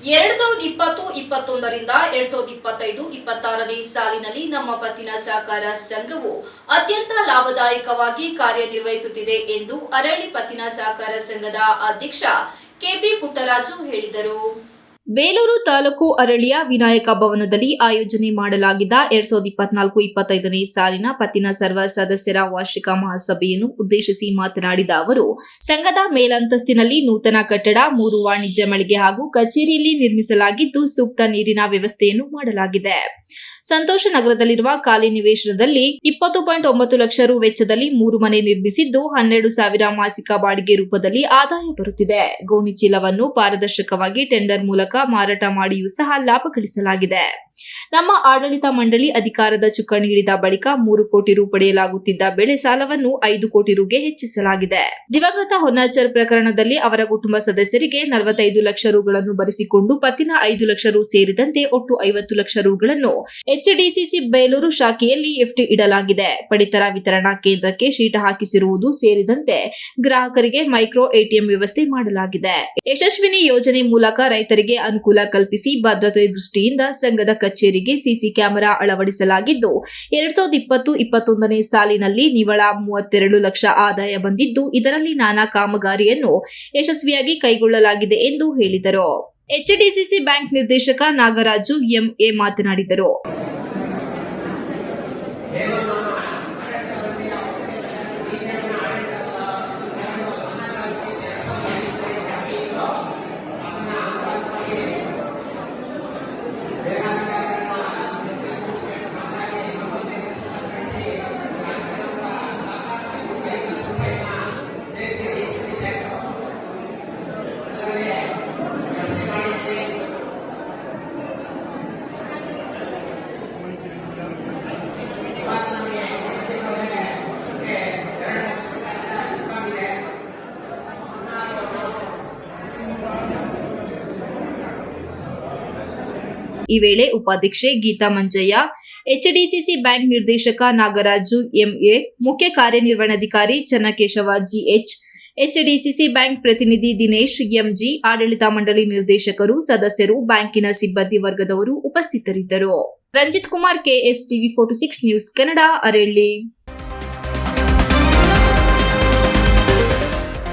ಎರಡ್ ಸಾವಿರದ ಇಪ್ಪತ್ತು, ಇಪ್ಪತ್ತೊಂದರಿಂದ ಎರಡ್ ಸಾವಿರದ ಇಪ್ಪತ್ತೈದು, ಇಪ್ಪತ್ತಾರನೇ ಸಾಲಿನಲ್ಲಿ ನಮ್ಮ ಪತ್ತಿನ ಸಹಕಾರ ಸಂಘವು ಅತ್ಯಂತ ಲಾಭದಾಯಕವಾಗಿ ಕಾರ್ಯನಿರ್ವಹಿಸುತ್ತಿದೆ ಎಂದು ಅರಳಿ ಪತ್ತಿನ ಸಹಕಾರ ಸಂಘದ ಅಧ್ಯಕ್ಷ ಕೆಬಿ ಪುಟ್ಟರಾಜು ಹೇಳಿದರು. ಬೇಲೂರು ತಾಲೂಕು ಅರಳಿಯ ವಿನಾಯಕ ಭವನದಲ್ಲಿ ಆಯೋಜನೆ ಮಾಡಲಾಗಿದ್ದ ಎರಡ್ ಸಾವಿರದ ಇಪ್ಪತ್ನಾಲ್ಕು ಇಪ್ಪತ್ತೈದನೇ ಸಾಲಿನ ಪತ್ತಿನ ಸರ್ವ ಸದಸ್ಯರ ವಾರ್ಷಿಕ ಮಹಾಸಭೆಯನ್ನು ಉದ್ದೇಶಿಸಿ ಮಾತನಾಡಿದ ಅವರು, ಸಂಘದ ಮೇಲಂತಸ್ತಿನಲ್ಲಿ ನೂತನ ಕಟ್ಟಡ, ಮೂರು ವಾಣಿಜ್ಯ ಮಳಿಗೆ ಹಾಗೂ ಕಚೇರಿಯಲ್ಲಿ ನಿರ್ಮಿಸಲಾಗಿದ್ದು ಸೂಕ್ತ ನೀರಿನ ವ್ಯವಸ್ಥೆಯನ್ನು ಮಾಡಲಾಗಿದೆ. ಸಂತೋಷ ನಗರದಲ್ಲಿರುವ ಖಾಲಿ ನಿವೇಶನದಲ್ಲಿ ಇಪ್ಪತ್ತು ಪಾಯಿಂಟ್ ಒಂಬತ್ತು ಲಕ್ಷ ರು ವೆಚ್ಚದಲ್ಲಿ ಮೂರು ಮನೆ ನಿರ್ಮಿಸಿದ್ದು, ಹನ್ನೆರಡು ಸಾವಿರ ಮಾಸಿಕ ಬಾಡಿಗೆ ರೂಪದಲ್ಲಿ ಆದಾಯ ಬರುತ್ತಿದೆ. ಗೋಣಿಚೀಲವನ್ನು ಪಾರದರ್ಶಕವಾಗಿ ಟೆಂಡರ್ ಮೂಲಕ ಮಾರಾಟ ಮಾಡಿಯೂ ಸಹ ಲಾಭ ಗಳಿಸಲಾಗಿದೆ. ನಮ್ಮ ಆಡಳಿತ ಮಂಡಳಿ ಅಧಿಕಾರದ ಚುಕ್ಕಾಣಿ ಹಿಡಿದ ಬಳಿಕ ಮೂರು ಕೋಟಿ ರು ಪಡೆಯಲಾಗುತ್ತಿದ್ದ ಬೆಳೆ ಸಾಲವನ್ನು ಐದು ಕೋಟಿ ರುಗೆ ಹೆಚ್ಚಿಸಲಾಗಿದೆ. ದಿವಂಗತ ಹೊನ್ನಾಚರ್ ಪ್ರಕರಣದಲ್ಲಿ ಅವರ ಕುಟುಂಬ ಸದಸ್ಯರಿಗೆ ನಲವತ್ತೈದು ಲಕ್ಷ ರುಗಳನ್ನು ಬರೆಸಿಕೊಂಡು ಪತ್ತಿನ ಐದು ಲಕ್ಷ ರು ಸೇರಿದಂತೆ ಒಟ್ಟು ಐವತ್ತು ಲಕ್ಷ ರುಗಳನ್ನು ಎಚ್ಡಿಸಿಸಿ ಬೇಲೂರು ಶಾಖೆಯಲ್ಲಿ ಎಫ್ಟಿ ಇಡಲಾಗಿದೆ. ಪಡಿತರ ವಿತರಣಾ ಕೇಂದ್ರಕ್ಕೆ ಶೀಟ ಹಾಕಿಸಿರುವುದು ಸೇರಿದಂತೆ ಗ್ರಾಹಕರಿಗೆ ಮೈಕ್ರೋ ಎಟಿಎಂ ವ್ಯವಸ್ಥೆ ಮಾಡಲಾಗಿದೆ. ಯಶಸ್ವಿನಿ ಯೋಜನೆ ಮೂಲಕ ರೈತರಿಗೆ ಅನುಕೂಲ ಕಲ್ಪಿಸಿ ಭದ್ರತೆ ದೃಷ್ಟಿಯಿಂದ ಸಂಘದ ಕಚೇರಿಗೆ ಸಿಸಿ ಕ್ಯಾಮೆರಾ ಅಳವಡಿಸಲಾಗಿದ್ದು, ಎರಡ್ ಸಾವಿರದ ಇಪ್ಪತ್ತು ಇಪ್ಪತ್ತೊಂದನೇ ಸಾಲಿನಲ್ಲಿ ನಿವಳ ಮೂವತ್ತೆರಡು ಲಕ್ಷ ಆದಾಯ ಬಂದಿದ್ದು, ಇದರಲ್ಲಿ ನಾನಾ ಕಾಮಗಾರಿಯನ್ನು ಯಶಸ್ವಿಯಾಗಿ ಕೈಗೊಳ್ಳಲಾಗಿದೆ ಎಂದು ಹೇಳಿದರು. ಎಚ್ಡಿಸಿಸಿ ಬ್ಯಾಂಕ್ ನಿರ್ದೇಶಕ ನಾಗರಾಜು ಎಂಎ ಮಾತನಾಡಿದರು. ಈ ವೇಳೆ ಉಪಾಧ್ಯಕ್ಷೆ ಗೀತಾ ಮಂಜಯ್ಯ ಎಚ್ಡಿಸಿಸಿ ಬ್ಯಾಂಕ್ ನಿರ್ದೇಶಕ ನಾಗರಾಜು ಎಂಎ ಮುಖ್ಯ ಕಾರ್ಯನಿರ್ವಹಣಾಧಿಕಾರಿ ಚನ್ನಕೇಶವ ಜಿಎಚ್ ಎಚ್ಡಿಸಿಸಿ ಬ್ಯಾಂಕ್ ಪ್ರತಿನಿಧಿ ದಿನೇಶ್ ಎಂಜಿ ಆಡಳಿತ ಮಂಡಳಿ ನಿರ್ದೇಶಕರು, ಸದಸ್ಯರು, ಬ್ಯಾಂಕಿನ ಸಿಬ್ಬಂದಿ ವರ್ಗದವರು ಉಪಸ್ಥಿತರಿದ್ದರು Ranjith Kumar KS TV forty six news Kannada, Aralli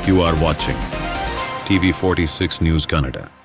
You are watching TV46 News Canada.